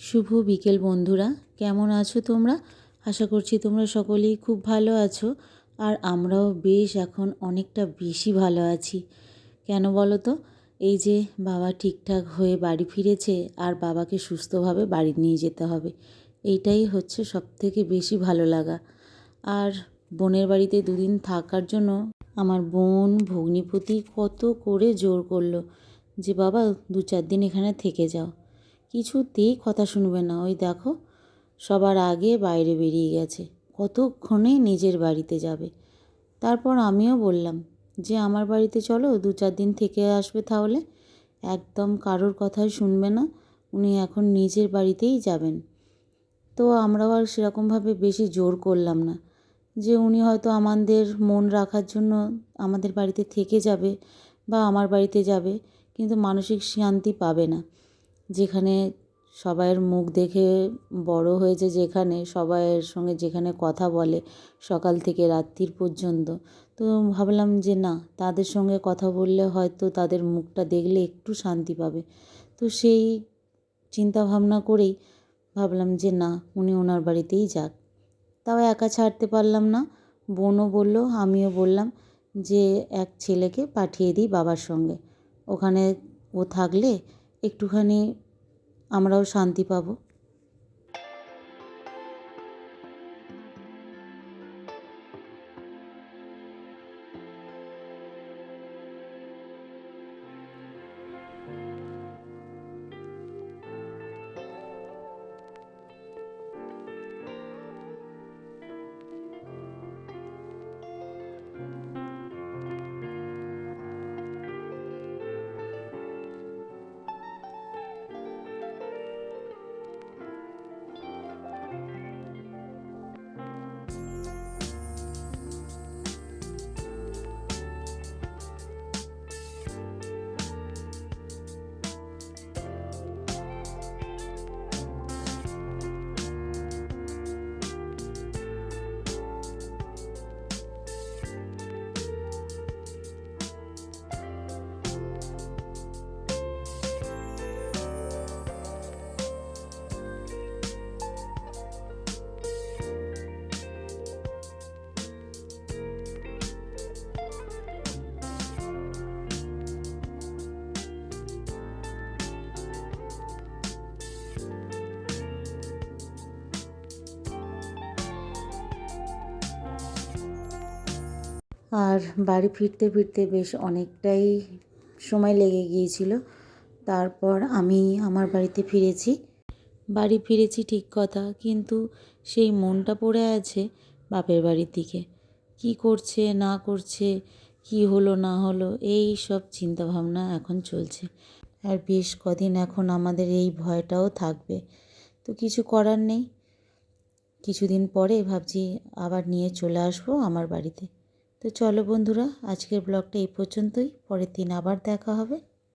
শুভ বিকেল বন্ধুরা, কেমন আছো তোমরা? আশা করছি তোমরা সকলেই খুব ভালো আছো, আর আমরাও বেশ এখন অনেকটা বেশি ভালো আছি। কেন বলো তো? এই যে বাবা ঠিকঠাক হয়ে বাড়ি ফিরেছে, আর বাবাকে সুস্থভাবে বাড়ি নিয়ে যেতে হবে, এইটাই হচ্ছে সবথেকে বেশি ভালো লাগা। আর বোনের বাড়িতে দুদিন থাকার জন্য আমার বোন ভগ্নিপতি কত করে জোর করল যে, বাবা দু চার দিন এখানে থেকে যাও। কিছুতেই কথা শুনবে না। ওই দেখো, সবার আগে বাইরে বেরিয়ে গেছে। কতক্ষণে নিজের বাড়িতে যাবে? তারপর আমিও বললাম যে, আমার বাড়িতে চলো, দু চার দিন থেকে আসবে তাহলে। একদম কারোর কথাই শুনবে না। উনি এখন নিজের বাড়িতেই যাবেন। তো আমরাও আর সেরকমভাবে বেশি জোর করলাম না যে, উনি হয়তো আমাদের মন রাখার জন্য আমাদের বাড়িতে থেকে যাবে বা আমার বাড়িতে যাবে, কিন্তু মানসিক শান্তি পাবে না। যেখানে সবাইয়ের মুখ দেখে বড় হয়েছে যেখানে, সবাইয়ের সঙ্গে যেখানে কথা বলে সকাল থেকে রাত্রির পর্যন্ত। তো ভাবলাম যে না, তাদের সঙ্গে কথা বললে হয়তো তাদের মুখটা দেখলে একটু শান্তি পাবে। তো সেই চিন্তা ভাবনা করেই ভাবলাম যে না, উনি ওনার বাড়িতেই যাক। তাও একা ছাড়তে পারলাম না। বোনও বলল, আমিও বললাম যে এক ছেলেকে পাঠিয়ে দিই বাবার সঙ্গে। ওখানে ও থাকলে একটুখানি আমরাও শান্তি পাবো। আর বাড়ি ফিরতে ফিরতে বেশ অনেকটাই সময় লেগে গিয়েছিল। তারপর আমি আমার বাড়িতে ফিরেছি। বাড়ি ফিরেছি ঠিক কথা, কিন্তু সেই মনটা পড়ে আছে বাপের বাড়ির দিকে। কি করছে, না করছে, কি হলো, না হলো, এই সব চিন্তাভাবনা এখন চলছে। আর বেশ কদিন এখন আমাদের এই ভয়টাও থাকবে। তো কিছু করার নেই। কিছুদিন পরে ভাবছি আবার নিয়ে চলে আসব আমার বাড়িতে। তো চলো বন্ধুরা আজকের ব্লগটা এই পর্যন্তই। পরের দিন আবার দেখা হবে।